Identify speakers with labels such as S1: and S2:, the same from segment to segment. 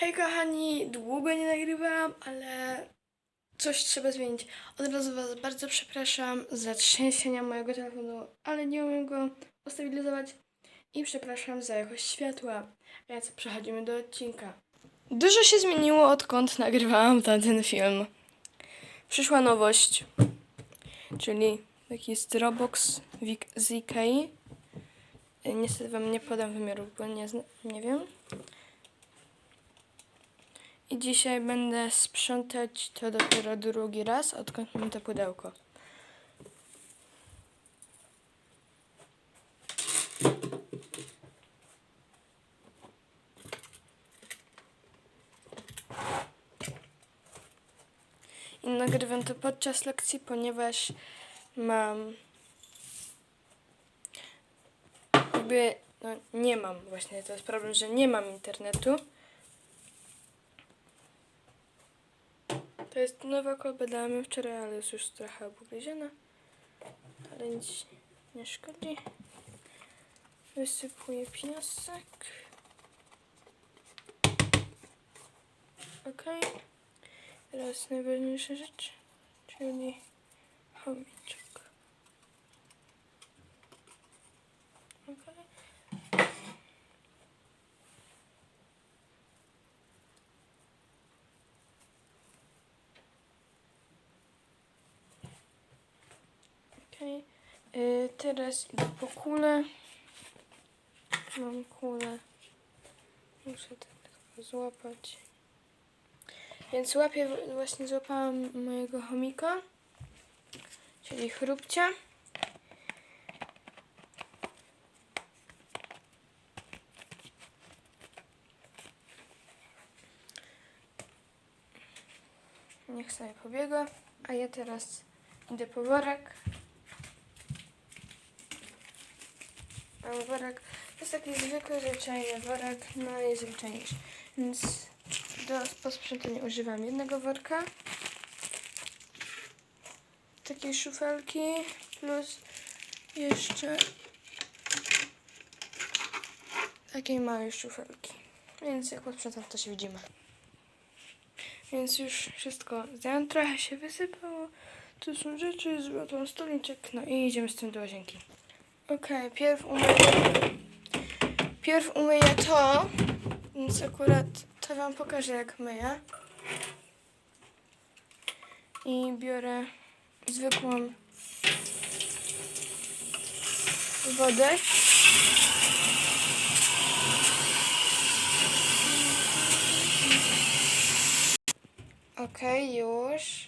S1: Hej kochani, długo nie nagrywałam, ale coś trzeba zmienić. Od razu Was bardzo przepraszam za trzęsienia mojego telefonu, ale nie umiem go ustabilizować. I przepraszam za jakość światła. Więc przechodzimy do odcinka. Dużo się zmieniło odkąd nagrywałam ten film. Przyszła nowość, czyli taki Strobox z Ikei. Niestety Wam nie podam wymiarów, bo nie, nie wiem. I dzisiaj będę sprzątać to dopiero drugi raz, odkąd mam to pudełko. I nagrywam to podczas lekcji, ponieważ mam jakby, no nie mam właśnie, to jest problem, że nie mam internetu. To jest nowa kolba, dałam ją wczoraj, ale jest już trochę obgryziona. Ale nic nie szkodzi. Wysypuję piasek. Ok. Teraz najważniejsza rzecz, czyli chomiczek. Ok. Okej. Y, teraz idę po kulę. Mam kulę. Muszę to tylko złapać. Więc łapię, właśnie złapałam mojego chomika, czyli chrupcia. Niech sobie pobiega, a ja teraz idę po worek. Worek. To jest taki zwykły, zwyczajny worek, najzwyczajniejszy. Więc do posprzątania używam jednego worka, takiej szufelki, plus jeszcze takiej małej szufelki. Więc jak posprzątam, to się widzimy. Więc już wszystko zdjąłem, trochę się wysypało. Tu są rzeczy, złotą stoliczek, no i idziemy z tym do łazienki. Okej, pierw umyję. Pierw umyję to, więc akurat to wam pokażę jak myję. I biorę zwykłą wodę. Okej, już.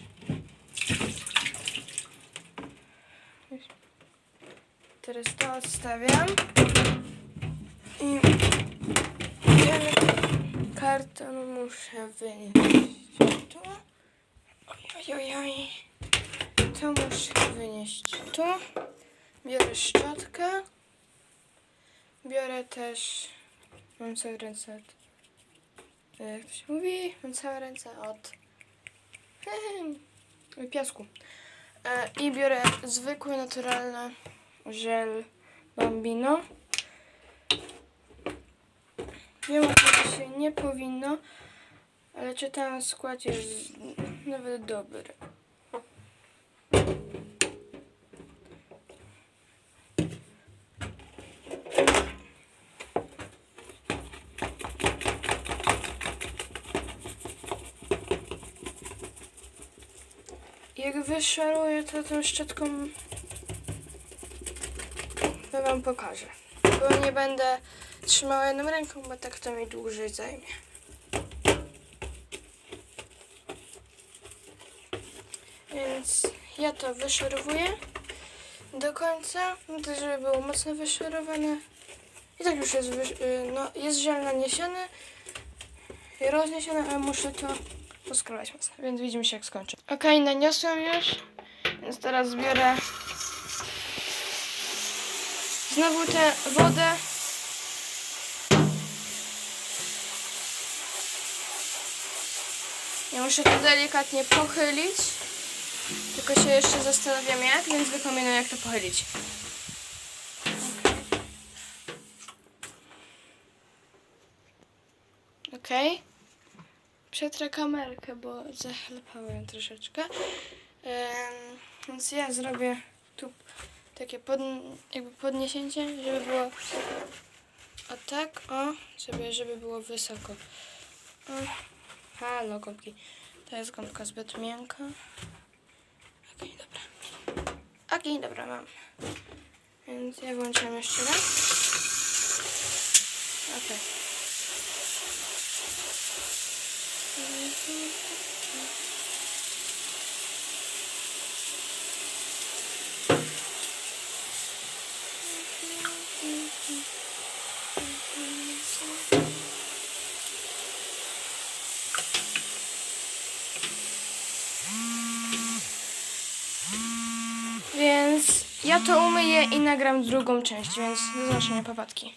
S1: Teraz to odstawiam. I ten karton muszę wynieść tu. Oj, oj, oj. To muszę wynieść tu. Biorę szczotkę. Biorę też... Mam całe ręce od... Jak to się mówi? Mam całe ręce od... piasku. E, I biorę zwykły, naturalny żel Bambino. Wiem, że się nie powinno, ale czytałam skład jest nawet dobry. Jak wyszaruję to tą szczotką to wam pokażę. Bo nie będę trzymała jedną ręką, bo tak to mi dłużej zajmie. Więc ja to wyszorowuję do końca, no żeby było mocno wyszorowane. I tak już jest, y, no, jest żel naniesiony, rozniesiony, ale muszę to poskrobać mocno, więc widzimy się jak skończę. Ok, naniosłam już, więc teraz zbiorę Znowu tę wodę. Ja muszę to delikatnie pochylić. Tylko się jeszcze zastanawiam jak, więc wypominam jak to pochylić. Ok. przetrę kamerkę, bo zachlapałem troszeczkę. Więc ja zrobię tu takie pod, jakby podniesięcie, żeby było o tak, o, sobie, żeby było wysoko. O, halo, gąbki. To jest gąbka zbyt miękka. Okej, dobra. Okej, dobra, mam. Więc ja włączyłem jeszcze raz. Okej. Więc ja to umyję i nagram drugą część, więc do zobaczenia, papatki.